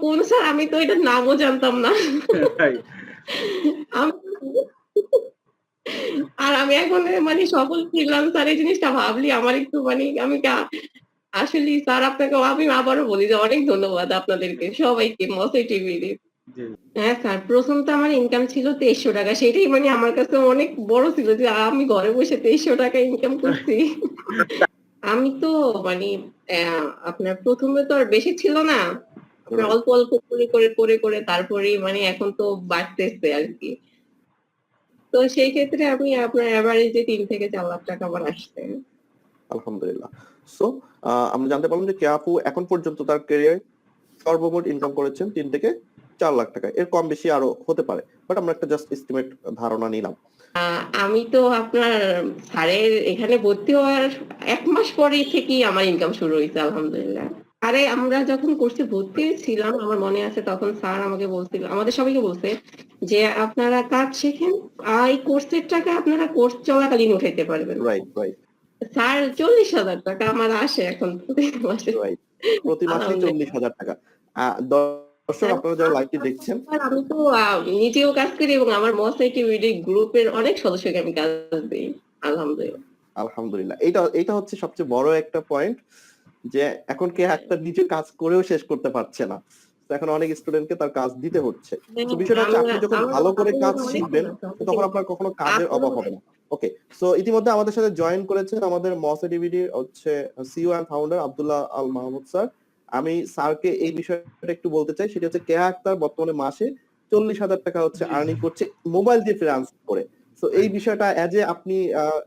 কোন স্যার আমি তো এটা নামও জানতাম না। আর আমি এখন মানে সকল ফ্রিল্যান্সার এই জিনিসটা ভাবলি আমার একটু মানে আমি কা- আসলে স্যার আপনাকে আমি আবারও বলি যে অনেক ধন্যবাদ আপনাদেরকে সবাইকে মসে টিভি হ্যাঁ স্যার প্রথম তো আমার ইনকাম ছিল তেইশশো টাকা সেটাই মানে আমার কাছে অনেক বড় ছিল যে আমি ঘরে বসে তেইশশো টাকা ইনকাম করছি। আমি তো মানে আপনার প্রথমে তো আর বেশি ছিল না। অল্প অল্প করে করে করে করে তারপরে মানে এখন তো বাড়তেছে আর কি। তো সেই ক্ষেত্রে আমি আপনার অ্যাভারেজে তিন থেকে চার লাখ টাকা আমার আসছে। আলহামদুলিল্লাহ। সো আমরা জানতে পারলাম যে কেয়াপু এখন পর্যন্ত তার ক্যারিয়ার সর্বমোট ইনকাম করেছেন তিন থেকে চার লাখ টাকা এর কম বেশি আরও হতে পারে। বাট আমরা একটা জাস্ট এস্টিমেট ধারণা নিলাম। আমি তো আপনার স্যারের এখানে ভর্তি হওয়ার এক মাস পরে থেকেই আমার ইনকাম শুরু হয়েছে আলহামদুলিল্লাহ। আরে আমরা যখন কোর্সে ভর্তি ছিলাম আমার মনে আছে তখন স্যার আমাকে বলছিল আমাদের সবাইকে বলছে যে আপনারা কাজ শেখেন আর এই কোর্সের টাকা আপনারা কোর্স চলাকালীন উঠাইতে পারবেন। রাইট রাইট স্যার চল্লিশ হাজার টাকা আমার আসে এখন প্রতি মাসে। প্রতি মাসে। চল্লিশ হাজার টাকা। আহ, দর্শক আপনারা যারা লাইভটি দেখছেন। আমি তো নিজেও কাজ করি এবং আমার মসাইটি গ্রুপের অনেক সদস্যকে আমি কাজ দিই। আলহামদুলিল্লাহ। আলহামদুলিল্লাহ। এইটা হচ্ছে সবচেয়ে বড় একটা পয়েন্ট যে এখন কে একটা নিজে কাজ করেও শেষ করতে পারছে না। তো এখন অনেক স্টুডেন্টকে তার কাজ দিতে হচ্ছে। তো বিষয়টা হচ্ছে আপনি যখন ভালো করে কাজ শিখবেন তখন আপনার কখনো কাজের অভাব হবে না। ওকে সো ইতিমধ্যে আমাদের সাথে জয়েন করেছেন আমাদের মসে ডিভিডি হচ্ছে CEO and founder Abdullah Al Mahmud sir আমি স্যারকে এই বিষয়টা একটু বলতে চাই সেটা হচ্ছে কেয়া আক্তার বর্তমানে মাসে চল্লিশ হাজার টাকা হচ্ছে আর্নিং করছে মোবাইল দিয়ে ফ্রিল্যান্স করে। তো এই বিষয়টা অ্যাজ এ আপনি আহ,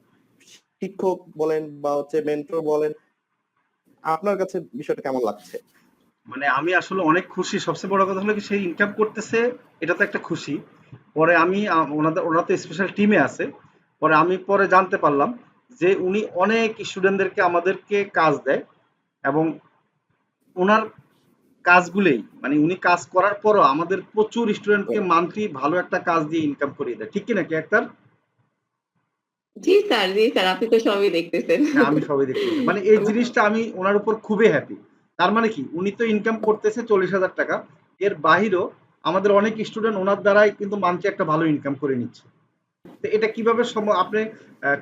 শিক্ষক বলেন বা হচ্ছে মেন্টর বলেন আপনার কাছে বিষয়টা কেমন লাগছে? মানে আমি আসলে অনেক খুশি। সবচেয়ে বড় কথা হলো কি সেই ইনকাম করতেছে এটা তো একটা খুশি। পরে আমি ওনাদের ওনারা তো স্পেশাল টিমে আছে। পরে আমি পরে জানতে পারলাম যে উনি অনেক স্টুডেন্টদেরকে আমাদেরকে কাজ দেয় এবং ওনার কাজগুলোই মানে উনি কাজ করার পরও আমাদের প্রচুর স্টুডেন্টকে মান্থলি ভালো একটা কাজ দিয়ে ইনকাম করিয়ে দেয়। ঠিক কিনা কি নাকি একটার জি স্যার জি স্যার, আপনি তো সবই দেখতেছেন। আমি সবাই দেখতে পাচ্ছি। মানে এই জিনিসটা আমি ওনার উপর খুবই হ্যাপি তার মানে কি, উনি তো ইনকাম করতেছে চল্লিশ হাজার টাকা। এর বাহিরেও আমাদের অনেক স্টুডেন্ট ওনার দ্বারাই কিন্তু মান্থলি একটা ভালো ইনকাম করে নিচ্ছে। তো এটা কীভাবে আপনি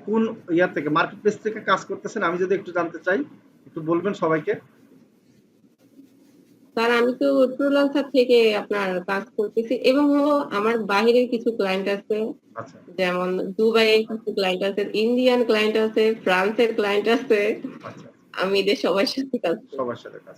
কোন ইয়ার থেকে মার্কেট প্লেস থেকে কাজ করতেছেন? আমি যদি একটু জানতে চাই, একটু বলবেন সবাইকে। স্যার আমি তো ফ্রিল্যান্সার থেকে আপনার কাজ করতেছি এবং হলো আমার বাহিরের কিছু ক্লায়েন্ট আছে আচ্ছা। যেমন দুবাইয়ের কিছু ক্লায়েন্ট আছে ইন্ডিয়ান ক্লায়েন্ট আছে ফ্রান্সের ক্লায়েন্ট আছে। আচ্ছা। আমি এদের সবার সাথে কাজ করি। সবার সাথে কাজ